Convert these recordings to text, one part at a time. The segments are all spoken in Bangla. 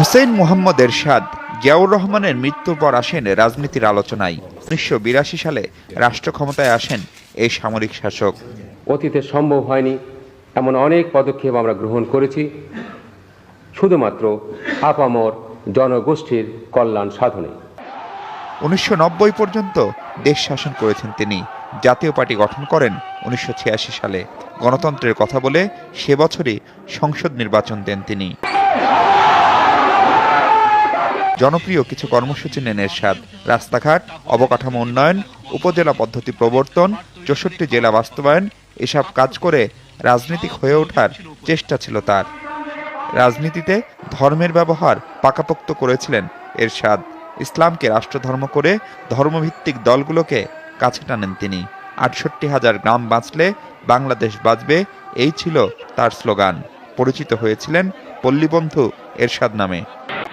হুসেইন মোহাম্মদ এরশাদ জিয়াউর রহমানের মৃত্যুর পর আসেন রাজনীতির আলোচনায়। উনিশশো বিরাশি সালে রাষ্ট্র ক্ষমতায় আসেন এই সামরিক শাসক। অতীতে সম্ভব হয়নি এমন অনেক পদক্ষেপ আমরা গ্রহণ করেছি। শুধুমাত্র আপামর জনগোষ্ঠীর কল্যাণ সাধনে। উনিশশো নব্বই পর্যন্ত দেশ শাসন করেছেন তিনি। জাতীয় পার্টি গঠন করেন উনিশশো ছিয়াশি সালে। গণতন্ত্রের কথা বলে সে বছরই সংসদ নির্বাচন দেন তিনি। জনপ্রিয় কিছু কর্মসূচি নেন এরশাদ। রাস্তাঘাট, অবকাঠামো উন্নয়ন, উপজেলা পদ্ধতি প্রবর্তন, চৌষট্টি জেলা বাস্তবায়ন, এসব কাজ করে রাজনীতিক হয়ে ওঠার চেষ্টা ছিল তার। রাজনীতিতে ধর্মের ব্যবহার পাকাপোক্ত করেছিলেন এরশাদ। ইসলামকে রাষ্ট্রধর্ম করে ধর্মভিত্তিক দলগুলোকে কাছে টানেন তিনি। আটষট্টি হাজার গ্রাম বাঁচলে বাংলাদেশ বাঁচবে, এই ছিল তার স্লোগান। পরিচিত হয়েছিলেন পল্লীবন্ধু এরশাদ নামে।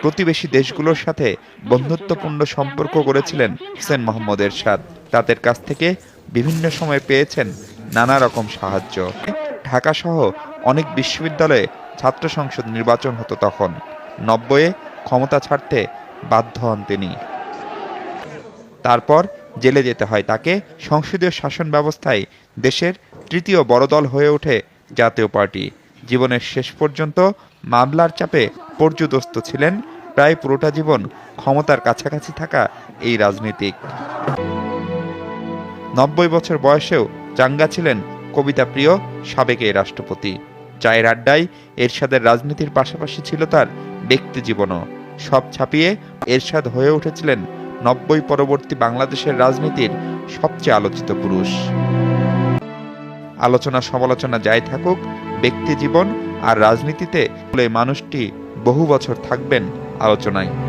প্রতিবেশী দেশগুলোর সাথে বন্ধুত্বপূর্ণ সম্পর্ক গড়েছিলেন হুসেন মোহাম্মদ এরশাদ। তাদের কাছ থেকে বিভিন্ন সময় পেয়েছেন নানা রকম সাহায্য। ঢাকা সহ অনেক বিশ্ববিদ্যালয়ে ছাত্র সংসদ নির্বাচন হতো তখন। নব্বইয়ে ক্ষমতা ছাড়তে বাধ্য হন তিনি। তারপর জেলে যেতে হয়। তাকে সংসদীয় শাসন ব্যবস্থায় দেশের তৃতীয় বড় দল হয়ে ওঠে জাতীয় পার্টি। জীবনের শেষ পর্যন্ত মামলার চাপে পর্যুদস্ত ছিলেন প্রায় পুরোটা জীবন ক্ষমতার কাছাকাছি থাকা এই রাজনীতিক। নব্বই বছর বয়সেও চাঙ্গা ছিলেন কবিতা প্রিয় সাবেক এই রাষ্ট্রপতি। চায়ের আড্ডায় এরশাদের রাজনীতির পাশাপাশি ছিল তার ব্যক্তি জীবনও। সব ছাপিয়ে এরশাদ হয়ে উঠেছিলেন নব্বই পরবর্তী বাংলাদেশের রাজনীতির সবচেয়ে আলোচিত পুরুষ। আলোচনা সমালোচনা যাই থাকুক, ব্যক্তি জীবন আর রাজনীতিতে এই মানুষটি বহু বছর থাকবেন আলোচনায়।